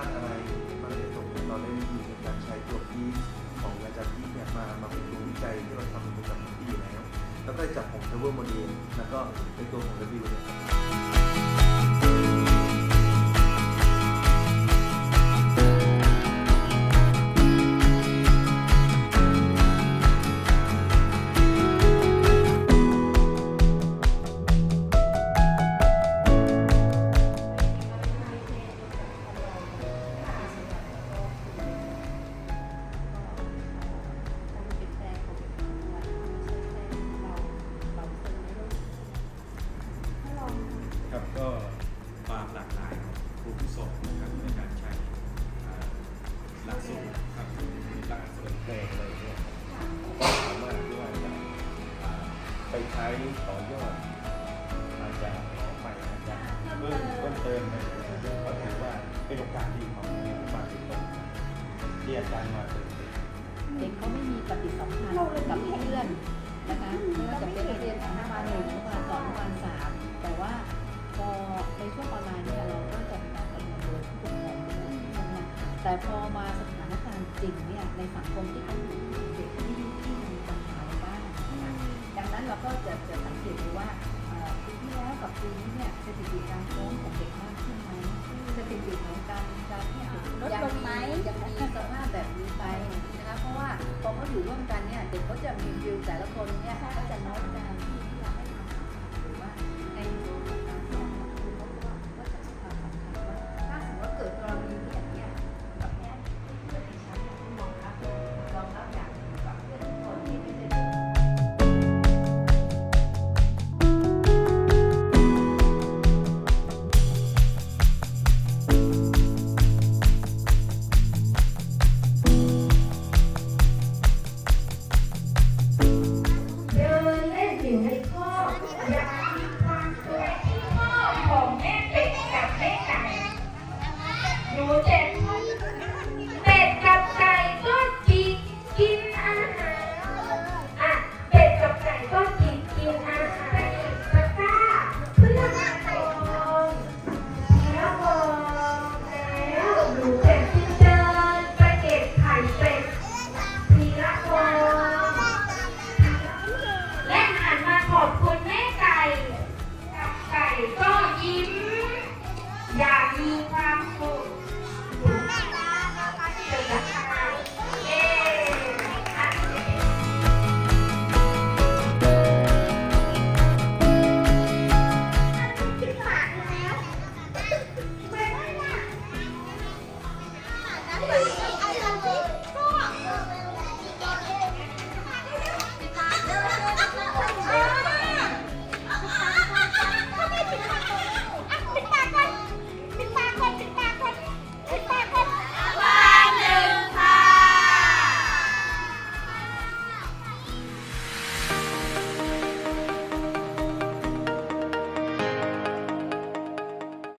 าติอะไรมันเลยส่งผลต่อเรื่องนี้ในการใช้ตัวพีของอาจารย์พีเนี่ยมามาเป็นตัววิจัยที่เราทำเป็นประจำทุกปีแล้ว แล้วก็จับของ server โมเดลแล้วก็เป็นตัวของ review เนี่ย ใช้ต่อยอดอาจจะไปอาจจะเพิ่มเพิ่มเติมไปก็ถือว่าเป็นโอกาสดีของนักปฏิบัติที่อาจารย์มาเติมเต็มเด็กเขาไม่มีปฏิสัมพันธ์กับเพื่อนนะคะไม่ว่าจะเป็นเรียนอนุบาลหนึ่งอนุบาลสองอนุบาลสามแต่ว่าพอในช่วงออนไลน์เนี่ยเราก็จะมีการประเมินโดยผู้ปกครองด้วยนะแต่พอมาสถานการณ์จริงเนี่ยในสังคมที่เขาอยู่เด็กที่ที่ นั้นเราก็จะจะสังเกตดูว่าเอ่อปีที่แล้วกับปีนี้เนี่ยสถิติการฟ้องของเด็กมากขึ้นไหมสถิติของการการที่อ่านลดลงไหมยังมีสภาพแบบนี้ไปนะคะเพราะว่าพอเขาอยู่ร่วมกันเนี่ยเด็กเขาจะมีวิวแต่ละคนเนี่ย ห Yeah.